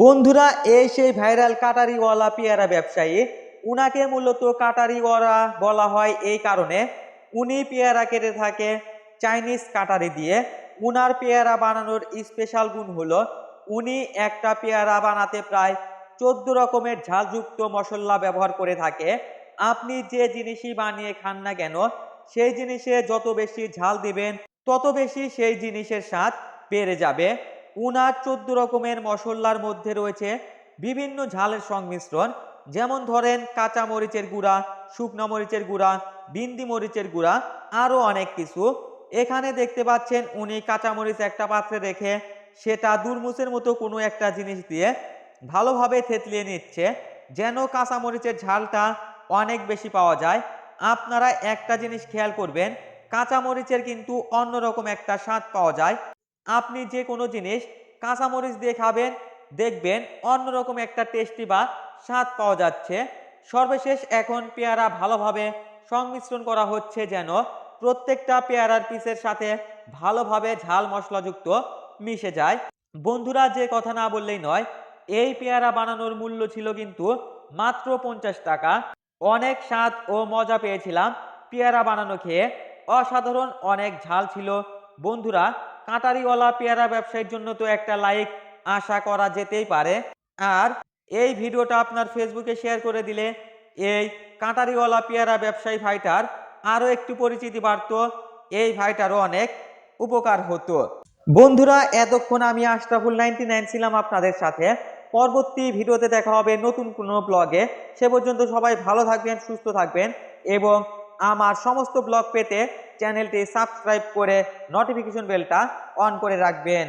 বন্ধুরা এই সেই ভাইরাল কাটারিওয়ালা পেয়ারা ব্যবসায়ী। উনাকে মূলত কাটারিওয়ালা বলা হয় এই কারণে। উনি পেয়ারা কেটে থাকে চাইনিজ কাটারি দিয়ে। উনার পেয়ারা বানানোর স্পেশাল গুণ হলো, উনি একটা পেয়ারা বানাতে প্রায় চোদ্দ রকমের ঝালযুক্ত মশলা ব্যবহার করে থাকে। আপনি যে জিনিসই বানিয়ে খান না কেন, সেই জিনিসে যত বেশি ঝাল দিবেন, তত বেশি সেই জিনিসের স্বাদ বেড়ে যাবে। উনার চোদ্দ রকমের মশলার মধ্যে রয়েছে বিভিন্ন ঝালের সংমিশ্রণ, যেমন ধরেন কাঁচা মরিচের গুঁড়া, শুকনো মরিচের গুঁড়া, বিন্দি মরিচের গুঁড়া, আরও অনেক কিছু। এখানে দেখতে পাচ্ছেন উনি কাঁচা মরিচ একটা পাত্রে রেখে সেটা দুর্মুসের মতো কোনো একটা জিনিস দিয়ে ভালোভাবে থেতলিয়ে নিচ্ছে, যেন কাঁচা মরিচের ঝালটা অনেক বেশি পাওয়া যায়। আপনারা একটা জিনিস খেয়াল করবেন, কাঁচা মরিচের কিন্তু অন্যরকম একটা স্বাদ পাওয়া যায়। আপনি যে কোনো জিনিস কাঁচামরিচ দিয়ে খাবেন, দেখবেন অন্যরকম একটা টেস্টি বা স্বাদ পাওয়া যাচ্ছে। সর্বশেষ এখন পেয়ারা ভালোভাবে সংমিশ্রণ করা হচ্ছে যেন প্রত্যেকটা পেয়ারার পিসের সাথে ভালোভাবে ঝাল মশলাযুক্ত মিশে যায়। বন্ধুরা, যে কথা না বললেই নয়, এই পেয়ারা বানানোর মূল্য ছিল কিন্তু মাত্র পঞ্চাশ টাকা। অনেক স্বাদ ও মজা পেয়েছিলাম পেয়ারা বানানো খেয়ে। অসাধারণ অনেক ঝাল ছিল। বন্ধুরা কাঁটারিওয়ালা পেয়ারা ব্যবসায়ীর জন্য তো একটা লাইক আশা করা যেতেই পারে। আর এই ভিডিওটা আপনার ফেসবুকে শেয়ার করে দিলে এই কাঁটারিওয়ালা পেয়ারা ব্যবসায়ী ভাইটার আরও একটু পরিচিতি বাড়তো, এই ভাইটারও অনেক উপকার হতো। বন্ধুরা, এতক্ষণ আমি আশরাফুল নাইনটি নাইন ছিলাম আপনাদের সাথে। পরবর্তী ভিডিওতে দেখা হবে নতুন কোনো ব্লগে সে পর্যন্ত সবাই ভালো থাকবেন, সুস্থ থাকবেন এবং আমার সমস্ত ব্লগ পেতে চ্যানেলটি সাবস্ক্রাইব করে নোটিফিকেশন বেলটা অন করে রাখবেন।